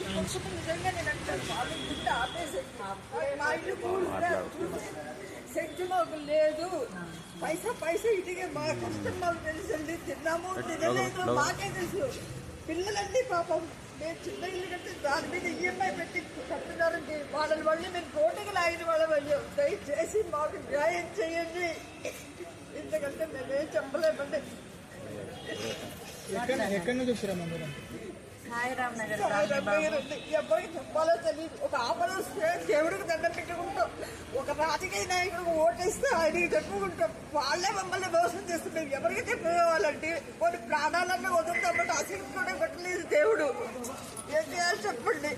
నిజంగా నేను అంటాను వాళ్ళు గుండె ఆపేసి మా ఇల్లు శక్తి మాకు లేదు పైసా పైసా ఇటుకే మా కష్టం మాకు తెలుసండి తిన్నాము తినలేదు మాకే తెలుసు పిల్లలండి పాపం మేము చిన్న ఇల్లు కట్టి దాని మీద ఈఎంఐ పెట్టి కట్టున్నారండి వాళ్ళని మళ్ళీ మేము కోటికి లాగిన వాళ్ళ అయ్యాం దయచేసి మాకు న్యాయం చేయండి ఇంతకంటే మేమేం చెప్పలేమండి ఎక్కడ ఎక్కడి నుంచి వచ్చారమ్మా మీరు సాయిరామ్ నగర్ చాలా పేరుంది. ఈ అబ్బాయికి చెప్పాలో తెలియదు ఒక వస్తే దేవుడికి దండం పెట్టుకుంటాం. ఒక రాజకీయ నాయకుడికి ఓటేస్తే ఆయనకి చెప్పుకుంటాం. వాళ్ళే మమ్మల్ని మోసం చేస్తున్నారు ఎవరికి చెప్పుకోవాలంటే కొన్ని ప్రాణాలన్నీ వదులుతామంటే అసలు కూడా పెట్టలేదు దేవుడు. ఏం చేయాలి చెప్పండి.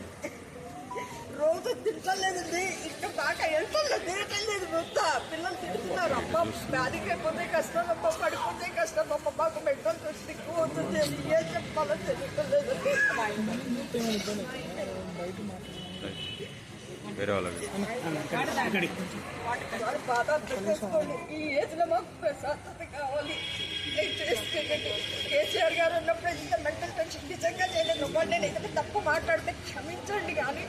రోజు తింటలేదండి. ఇక్కడ దాకా వెళ్తలేదు తినటలేదు మొత్తం. పిల్లలు తింటున్నారు అమ్మ వ్యాధికి పోతే కష్టం అమ్మ పడిపోతే కష్టం అమ్మ మాకు మెంటల్ టెస్ట్ ఎక్కువ అవుతుంది. ఏం చెప్పాలో ఇబ్బంది బయట మాట్లాడాలి వేరే వాళ్ళకి. ఈ ఏజ్ మాకు ప్రశాంతత కావాలి. కేసీఆర్ గారు ఉన్నప్పుడు ఇంత మెంటల్ టెన్షన్ నిజంగా చేయలేదు. నేను ఏదైనా తప్పు మాట్లాడితే క్షమించండి కానీ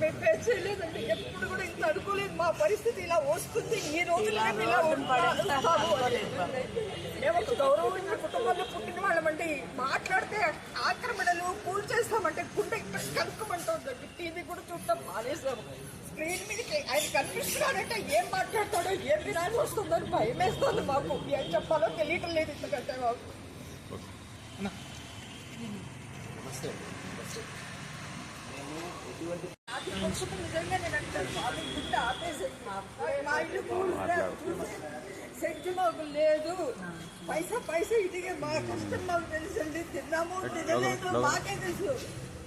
మేము ఫేస్ చేయలేదండి. ఎప్పుడు కూడా ఇంత అనుకోలేదు. మా పరిస్థితి ఇలా వస్తుంది. ఈ రోజుల్లో మేము ఇలా మేము ఒక గౌరవమైన కుటుంబంలో పుట్టిన వాళ్ళమండి మాట్లాడితే ఆక్రమణలు కూల్ చేస్తామంటే గుండె ఇక్కడ కనుక్కోమంటుందండి. టీవీ కూడా చూడటం స్క్రీన్ మీదకి ఆయన కనిపిస్తున్నాడంటే ఏం మాట్లాడతాడో ఏం వినాల్సి వస్తుందో అని భయం వేస్తుంది మాకు. ఏం చెప్పాలో తెలియటం లేదు ఎందుకంటే మాకు. నిజంగా నేను గుండె మా ఇల్లు శక్తి మాకు లేదు. పైసా పైసా ఇదిగే మా కష్టం మాకు తెలుసండి. తిన్నాము తినలేదు మాకే తెలుసు.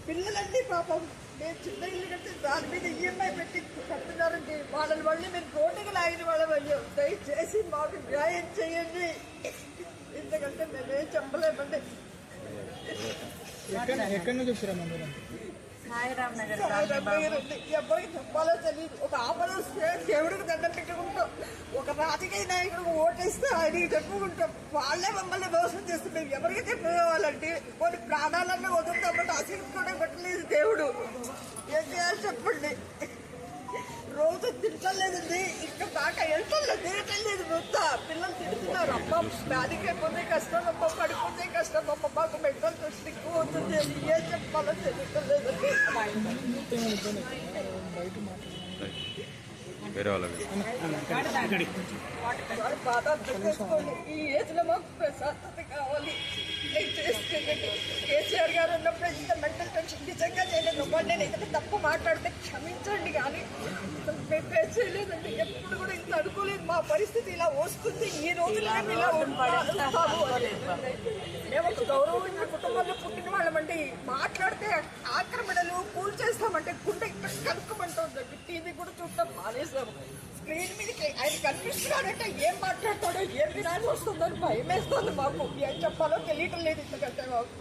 పిల్లలండి పాపం. మేము చిన్న ఇల్లు కట్టి దాని మీద ఈఎంఐ పెట్టి కట్టున్నారండి వాళ్ళని మళ్ళీ మేము కోటికి లాగిన వాళ్ళం అయ్యాం. దయచేసి మాకు న్యాయం చేయండి. ఎందుకంటే మేమేం చెప్పలేమండి. ఎక్కడ నుంచి వచ్చారమ్మా మీరు? సాయిరామ్ నగర్ అబ్బాయికి చెప్పాలో తెలియదు ఒక ఆపద వస్తే దేవుడికి ఒక రాజకీయ నాయకుడు ఓటేస్తే ఆయన చెప్పుకుంటాం వాళ్ళే మమ్మల్ని మోసం చేస్తున్నారు ఎవరికి చెప్పుకోవాలంటే కొన్ని ప్రాణాలన్నీ వదులుతామంటే అసలు కూడా పెట్టలేదు దేవుడు. ఏం చేయాలి చెప్పండి? రోజు తింటలేదండి ఇంకా దాకా వెళ్తలేదు తినటలేదు మొత్తం. పిల్లలు తింటున్నారు అమ్మ వ్యాధికి పోతే కష్టం అమ్మ పడిపోతే కష్టం అమ్మ మాకు మెంటల్ టెస్ట్ ఎక్కువ అవుతుంది ఏం చెప్పాలో తెలియట్లేదండి వేరే వాళ్ళకి. ఈ ఏజ్ మాకు ప్రశాంతత కావాలి. కేసీఆర్ గారు ఉన్నప్పుడు ఇంత మెంటల్ టెన్షన్ నిజంగా చేయలేదు. వాళ్ళు నేను ఏదైనా తప్పు మాట్లాడితే క్షమించండి కానీ మేము ఫేస్ చేయలేదండి. ఎప్పుడు కూడా ఇంత అనుకోలేదు. మా పరిస్థితి ఇలా వస్తుంది. ఈ రోజుల్లో మేము ఇలా మేము ఒక గౌరవమైన కుటుంబంలో పుట్టిన వాళ్ళమండి. మాట్లాడితే ఆక్రమణలు కూల్ స్క్రీన్ మీదకి ఆయన కనిపిస్తున్నాడంటే ఏం మాట్లాడతాడో ఏం వినాల్సి వస్తుందో భయం వేస్తుంది మాకు. ఏం చెప్పాలో తెలియటం లేదు ఎందుకంటే మాకు.